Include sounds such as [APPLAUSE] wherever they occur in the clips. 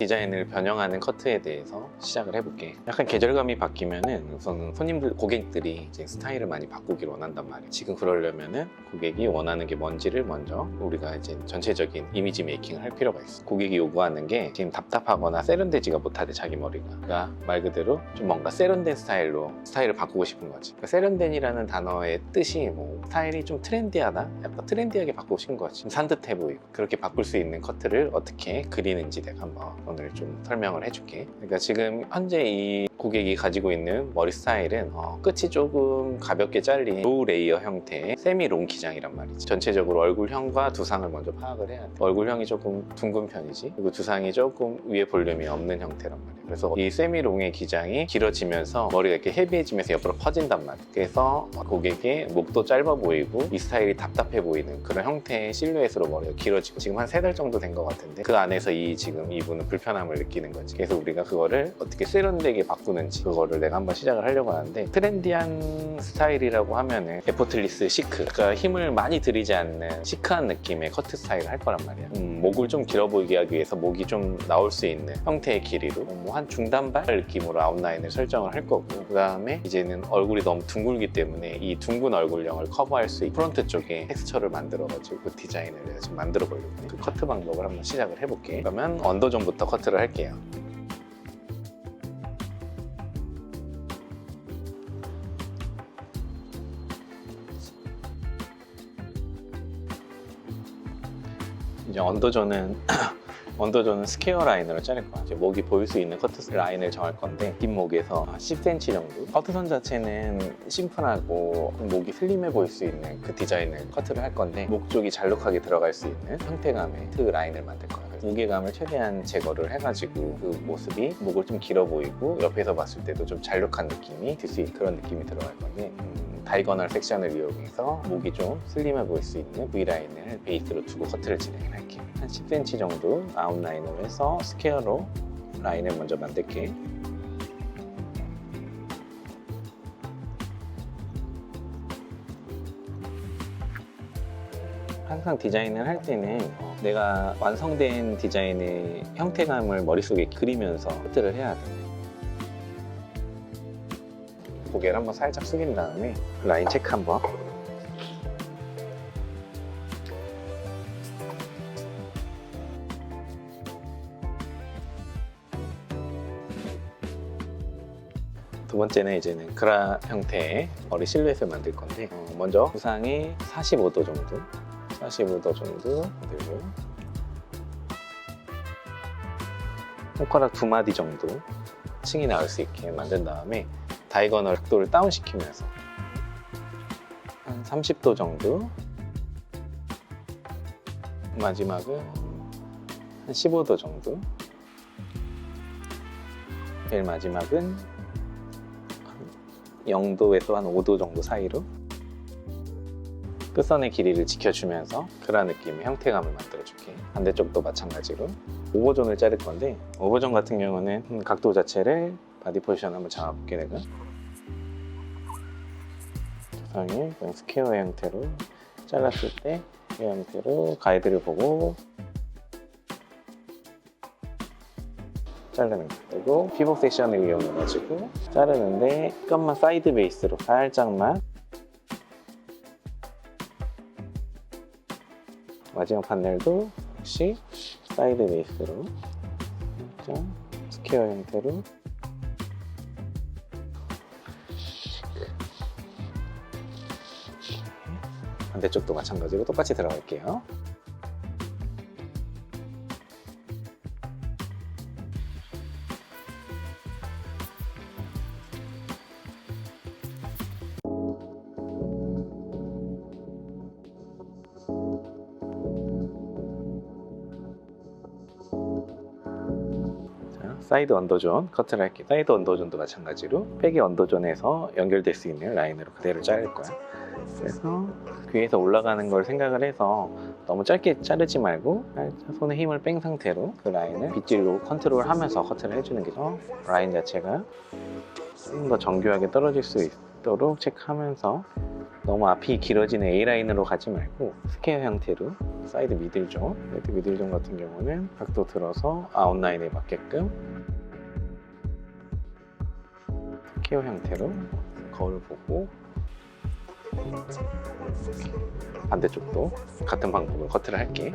디자인을 변형하는 커트에 대해서 시작을 해볼게. 약간 계절감이 바뀌면은 우선은 손님들, 고객들이 이제 스타일을 많이 바꾸길 원한단 말이야. 지금 그러려면은 고객이 원하는 게 뭔지를 먼저 우리가 이제 전체적인 이미지 메이킹을 할 필요가 있어. 고객이 요구하는 게 지금 답답하거나 세련되지가 못하대 자기 머리가. 그러니까 말 그대로 좀 뭔가 세련된 스타일로 스타일을 바꾸고 싶은 거지. 그러니까 세련된이라는 단어의 뜻이 뭐 스타일이 좀 트렌디하다? 약간 트렌디하게 바꾸고 싶은 거지. 좀 산뜻해 보이고 그렇게 바꿀 수 있는 커트를 어떻게 그리는지 내가 한번 오늘 좀 설명을 해줄게. 그러니까 지금 현재 이 고객이 가지고 있는 머리 스타일은 어, 끝이 조금 가볍게 잘린 로우 레이어 형태의 세미 롱 기장이란 말이지. 전체적으로 얼굴형과 두상을 먼저 파악을 해야 돼. 얼굴형이 조금 둥근 편이지. 그리고 두상이 조금 위에 볼륨이 없는 형태란 말이야. 그래서 이 세미 롱의 기장이 길어지면서 머리가 이렇게 헤비해지면서 옆으로 퍼진단 말이야. 그래서 고객의 목도 짧아 보이고 이 스타일이 답답해 보이는 그런 형태의 실루엣으로 머리가 길어지고 지금 한 세 달 정도 된 것 같은데 그 안에서 이 지금 이분은 불편함을 느끼는 거지. 그래서 우리가 그거를 어떻게 세련되게 바꾸는지 그거를 내가 한번 시작을 하려고 하는데 트렌디한 스타일이라고 하면은 에포틀리스 시크 그러니까 힘을 많이 들이지 않는 시크한 느낌의 커트 스타일을 할 거란 말이야. 음, 목을 좀 길어 보이게 하기 위해서 목이 좀 나올 수 있는 형태의 길이로 뭐한 중단발 느낌으로 아웃라인을 설정을 할 거고 그 다음에 이제는 얼굴이 너무 둥글기 때문에 이 둥근 얼굴형을 커버할 수 있는 프론트 쪽에 텍스처를 만들어가지고 그 디자인을 지금 만들어 보려고 해. 그 커트 방법을 한번 시작을 해볼게. 그러면 언더존부터 커트를 할게요. 이제 언더존은 [CLEARS THROAT] 언더존은 스퀘어 라인으로 자를 거야. 이제 목이 보일 수 있는 커트 라인을 정할 건데 뒷목에서 10cm 정도. 커트선 자체는 심플하고 목이 슬림해 보일 수 있는 그 디자인을 커트를 할 건데 목 쪽이 잘록하게 들어갈 수 있는 형태감의 트 라인을 만들 거야. 무게감을 최대한 제거를 해가지고 그 모습이 목을 좀 길어 보이고 옆에서 봤을 때도 좀 잘록한 느낌이 들 수 있는 그런 느낌이 들어갈 건데 음, 다이거널 섹션을 이용해서 목이 좀 슬림해 보일 수 있는 V라인을 베이스로 두고 커트를 진행을 할게요. 한 10cm 정도 아웃라인으로 해서 스퀘어로 라인을 먼저 만들게. 항상 디자인을 할 때는 어, 내가 완성된 디자인의 형태감을 머릿속에 그리면서 커트를 해야 돼. 고개를 한번 살짝 숙인 다음에 라인 체크 한번. 두 번째는 이제는 그라 형태의 머리 실루엣을 만들 건데 어, 먼저 구상이 45도 정도 45도 정도 만들고 손가락 두 마디 정도 층이 나올 수 있게 만든 다음에 다이거널 각도를 다운시키면서 한 30도 정도 마지막은 한 15도 정도 제일 마지막은 0도에서 한 5도 정도 사이로 끝선의 길이를 지켜주면서 그런 느낌의 형태감을 만들어줄게. 반대쪽도 마찬가지로 오버존을 자를 건데 오버존 같은 경우는 각도 자체를 바디 포지션 한번 잡아볼게 내가 그냥 스퀘어 형태로 잘랐을 때 이 형태로 가이드를 보고 자르는 거. 그리고 피복 섹션을 이용해가지고 자르는데 약간만 사이드 베이스로 살짝만. 마지막 판넬도 역시 사이드 베이스로 살짝 스퀘어 형태로 반대쪽도 마찬가지로 똑같이 들어갈게요. 자, 사이드 언더존 커트를 할게요. 사이드 언더존도 마찬가지로 백의 언더존에서 연결될 수 있는 라인으로 그대로 자를 거야. 그래서 귀에서 올라가는 걸 생각을 해서 너무 짧게 자르지 말고 살짝 손에 힘을 뺀 상태로 그 라인을 빗질로 컨트롤하면서 커트를 해주는 게 어, 라인 자체가 좀 더 정교하게 떨어질 수 있도록 체크하면서 너무 앞이 길어지는 A 라인으로 가지 말고 스퀘어 형태로 사이드 미들존 사이드 미들존 같은 경우는 각도 들어서 아웃라인에 맞게끔 케어 형태로 거울 보고 반대쪽도 같은 방법으로 커트를 할게.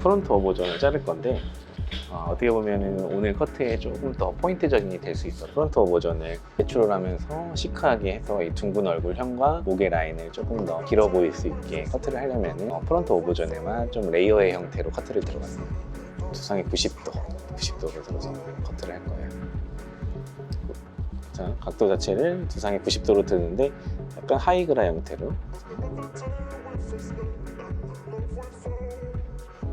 프론트 오버존을 자를 건데 어, 어떻게 보면 오늘 커트에 조금 더 포인트적인 될 수 있어. 프론트 오버존을 배출을 하면서 시크하게 해서 이 둥근 얼굴형과 목의 라인을 조금 더 길어 보일 수 있게 커트를 하려면 은 프론트 오버존에만 좀 레이어의 형태로 커트를 들어갔어. 두상이 90도 90도로 들어서 커트를 할 거예요 자 각도 자체를 두상이 90도로 드는데 약간 하이그라 형태로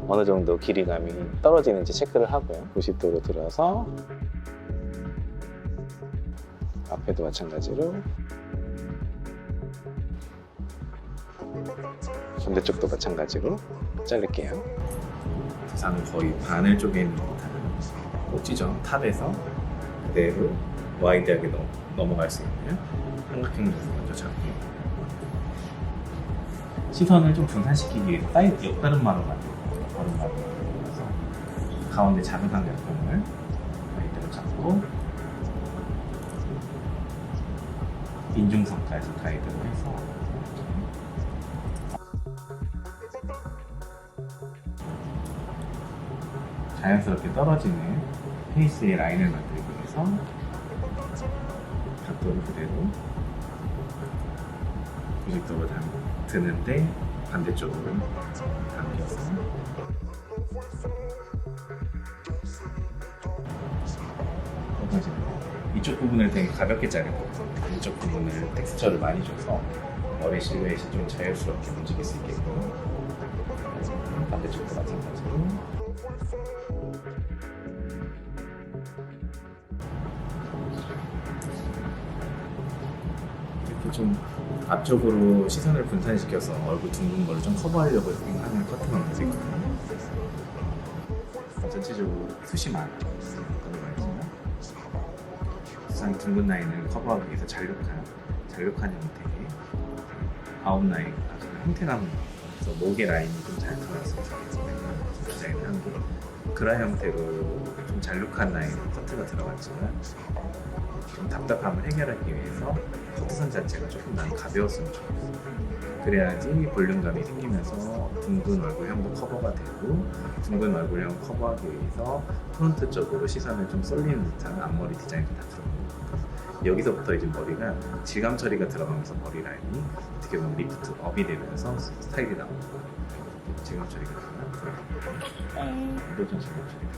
어느 정도 길이감이 떨어지는지 체크를 하고요. 90도로 들어서 앞에도 마찬가지로 반대쪽도 마찬가지로 자를게요. 두상은 거의 바늘 쪽에 있는 듯한 꼭지점 탑에서 그대로 와이드하게 넘, 넘어갈 수 있는 삼각형 자세 먼저 잡고 시선을 좀 분산시키기 위해서 사이드 옆다른마로 만들고 걸음마로 만들어서 가운데 작은 삼각형을 와이드로 잡고 인중선까지 가이드를 해서 자연스럽게 떨어지는 페이스의 라인을 만들기 위해서 각도를 그대로 90도로 드는데 반대쪽으로 당겨서. 이쪽 부분을 되게 가볍게 자를 거예요. 이쪽 부분을 텍스처를 많이 줘서 머리 실루엣이 좀 자연스럽게 움직일 수 있게끔 반대쪽도 마찬가지로 좀 앞쪽으로 시선을 분산시켜서 얼굴 둥근 거를 좀 커버하려고 하는 커트 방식이거든요. 전체적으로 숱이 많아요. 두상 둥근 라인을 커버하기 위해서 잔력한 잔력한 형태의 아웃라인 형태감을 그래서 목의 라인이 좀잘 들어왔으면 좋겠어요. 디자인을 한 게. 그라 형태로 좀 잔력한 라인 커트가 들어갔지만 좀 답답함을 해결하기 위해서 커트선 자체가 조금 난 가벼웠으면 좋겠어요. 그래야지 볼륨감이 생기면서 둥근 얼굴형도 커버가 되고 둥근 얼굴형 커버하기 위해서 프론트 쪽으로 시선을 좀 쏠리는 듯한 앞머리 디자인도 다 들어갑니다. 여기서부터 이제 머리가 질감 처리가 들어가면서 머리 라인이 어떻게 보면 리프트 업이 되면서 스타일이 나오는 거예요. 질감 처리가 들어가면 이거 좀 질감 처리가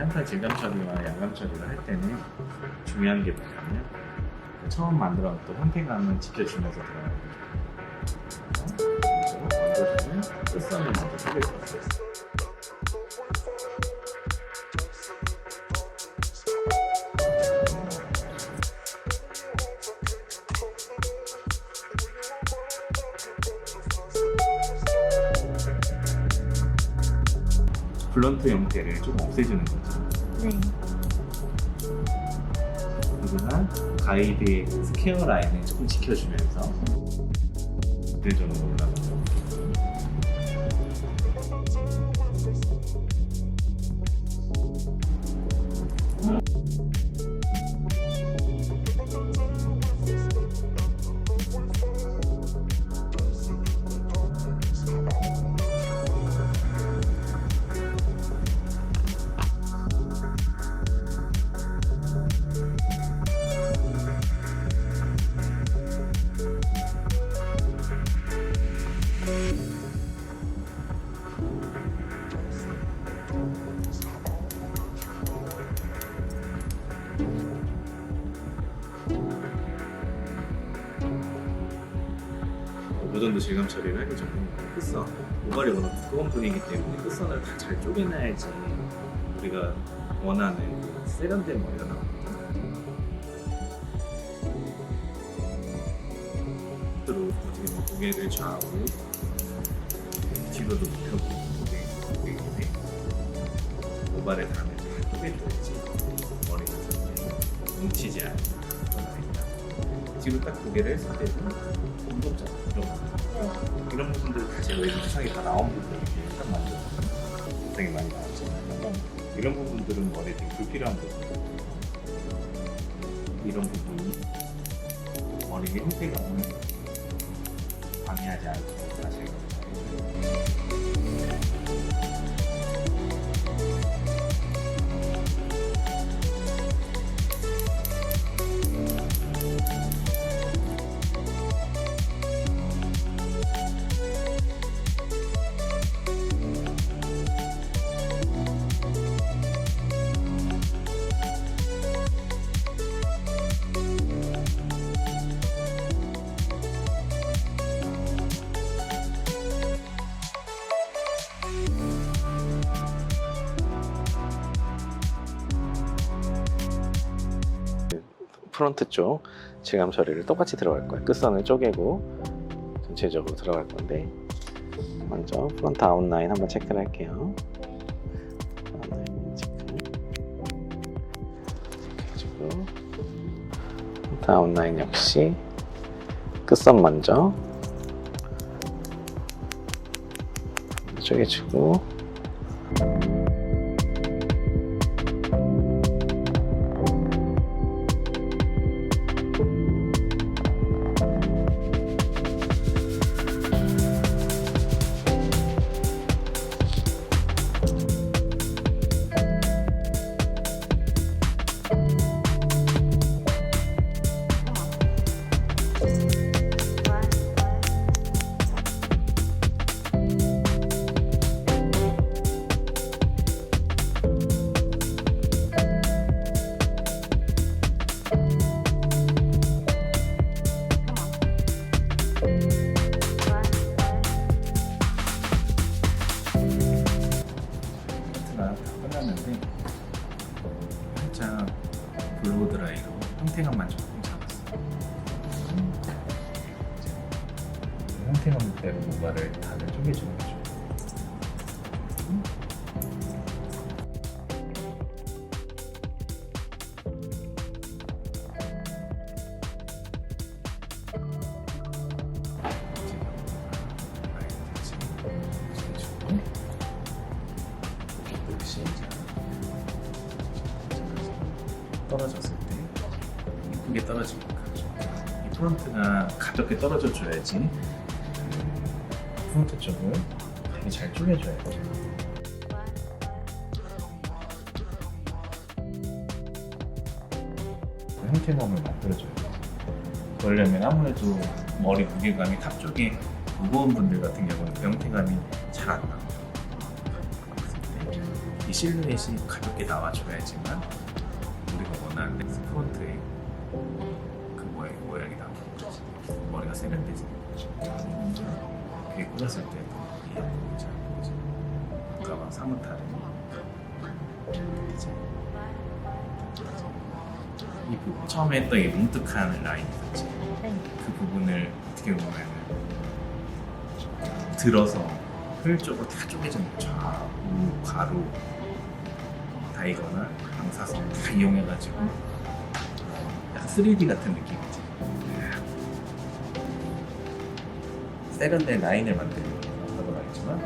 항상 질감 처리와 양감 처리를 할 때는 중요한 게 뭐냐면 처음 만들어놨던 형태감을 지켜주면서 들어가야 돼요. 그래서 얹어주면 끝선을 먼저 속일 거예요. 블런트 형태를 좀 없애주는 거죠. 네. 그러나 가이드의 스퀘어 라인을 조금 지켜주면서 대전으로 올라가죠. 정도 질감 처리를 전에 끝선 모발이 워낙 두꺼운 분이기 때문에 끝선을 다 잘 쪼개놔야지 우리가 원하는 그 세련된 머리가 나오거든요. 앞으로 어떻게 보면 고개를 좌우로 뒤로도 눕혀보고 고개 고개인데 모발에 닿으면 잘 쪼개줘야지 머리가 저렇게 뭉치지 나와요. 지금 딱 고개를 했을 때는 무겁잖아. 이런 거. 이런 부분들 다 제가 외부 수상이 다 나온 부분이에요. 딱 맞죠? 굉장히 많이 나왔죠. 네. 이런 부분들은 머리에 되게 불필요한 부분. 이런 부분이 머리의 형태감을 방해하지 않고 사실 프론트 쪽 질감 처리를 똑같이 들어갈 거예요. 끝선을 쪼개고 전체적으로 들어갈 건데 먼저 프론트 아웃라인 한번 체크를 할게요. 체크해주고 프론트 아웃라인 역시 끝선 먼저 쪼개주고 떨어지는 거죠. 이 프론트가 가볍게 떨어져 줘야지 그 프론트 쪽을 되게 잘 쪼개줘야 돼요. 그 형태감을 만들어줘야 돼요. 그러려면 아무래도 머리 무게감이 탑 쪽에 무거운 분들 같은 경우는 그 형태감이 잘 안 나와요. 이 실루엣이 가볍게 나와줘야지만 세련되지. 그게 꽂았을 때도 이 부분이 잘 보이지. 아까 막 이제 이 부분 처음에 했던 이 뭉툭한 라인 있었지. 네. 그 부분을 어떻게 보면 들어서 효율 쪽으로 다 거죠. 좌우, 가로, 다이거나 방사선 다 이용해가지고 약간 3D 같은 느낌이지. 세련된 라인을 위해서 하고 나겠지만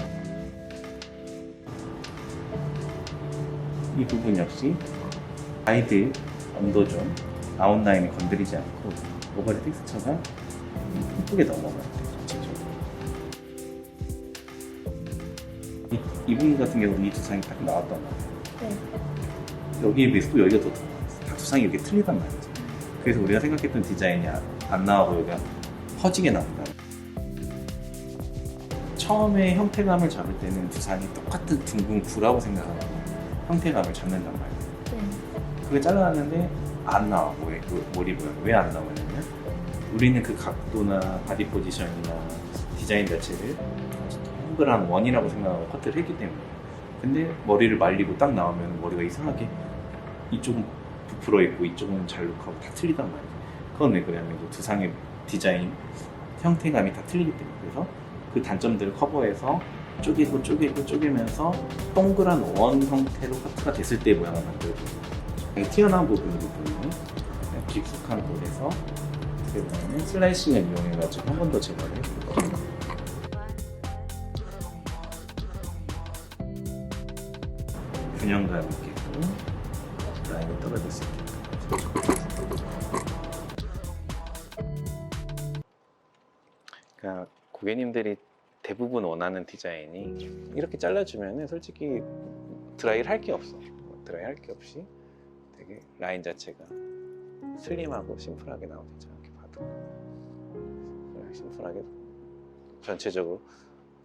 이 부분 역시 가이드 온도존 아웃라인을 건드리지 않고 오버리 텍스처가 이쁘게. 전체적으로. 이, 이 부분 같은 경우는 이 두상이 딱 나왔단 말이에요. 네. 여기에 비해서 또 여기가 더다 두상이 이렇게 틀리단 말이죠. 그래서 우리가 생각했던 디자인이 안, 안 나오고 여기가 퍼지게 나온다. 처음에 형태감을 잡을 때는 두상이 똑같은 둥근 구라고 생각하고 형태감을 잡는단 말이에요. 네. 그게 잘라놨는데 안그 머리 모양 왜안 나오냐면 우리는 그 각도나 바디 포지션이나 디자인 자체를 동그란 원이라고 생각하고 커트를 했기 때문에. 근데 머리를 말리고 딱 나오면 머리가 이상하게 이쪽은 부풀어 있고 이쪽은 잘록하고 다 틀리단 말이에요. 그건 왜 그러냐면 그 두상의 디자인 형태감이 다 틀리기 때문에. 그래서 그 단점들을 커버해서 쪼개고 쪼개고 쪼개면서 동그란 원 형태로 커트가 됐을 때 모양을 거예요. 튀어나온 부분 부분은 그냥 깊숙한 볼에서 그다음에 슬라이싱을 이용해가지고 한 번 더 제거를 해볼 거예요. 균형감 있게 또 라인이 떨어졌을 때. 그러 고객님들이 대부분 원하는 디자인이 이렇게 잘라주면은 솔직히 드라이를 할 게 없어. 드라이 할 게 없이 되게 라인 자체가 슬림하고 심플하게 나오죠. 이렇게 봐도 심플하게 전체적으로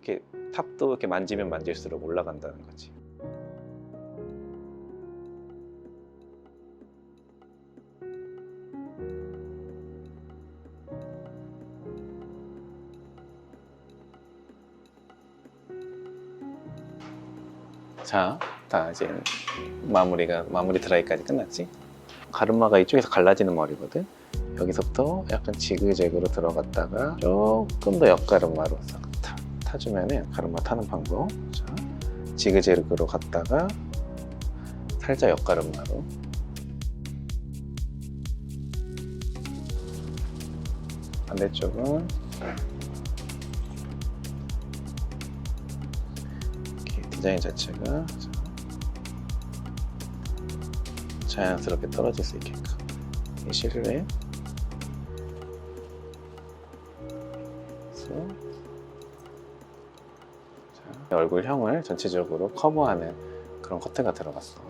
이렇게 탑도 이렇게 만지면 만질수록 올라간다는 거지. 자, 다 이제 마무리가 마무리 드라이까지 끝났지. 가르마가 이쪽에서 갈라지는 머리거든. 여기서부터 약간 지그재그로 들어갔다가 조금 더 옆가르마로 싹 타, 타주면은 가르마 타는 방법. 자, 지그재그로 갔다가 살짝 옆가르마로. 반대쪽은 디자인 자체가 자, 자연스럽게 떨어질 수 있게끔. 이 자, 얼굴형을 전체적으로 커버하는 그런 커트가 들어갔어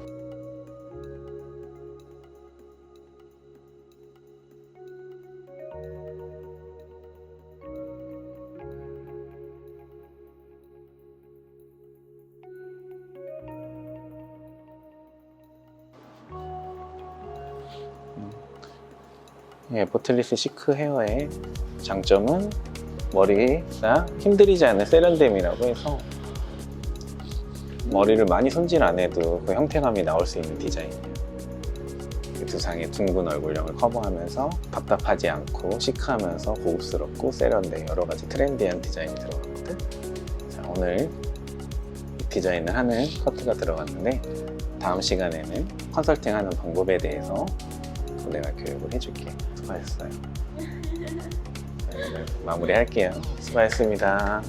예, 보틀리스 시크 헤어의 장점은 머리가 힘들이지 않는 세련됨이라고 해서 머리를 많이 손질 안 해도 그 형태감이 나올 수 있는 디자인이에요. 이 두상의 둥근 얼굴형을 커버하면서 답답하지 않고 시크하면서 고급스럽고 세련된 여러 가지 트렌디한 디자인이 들어갔거든. 자, 오늘 이 디자인을 하는 커트가 들어갔는데 다음 시간에는 컨설팅하는 방법에 대해서 또 내가 교육을 해줄게. 수고하셨어요. [LAUGHS] 네, 오늘 마무리할게요. 수고하셨습니다.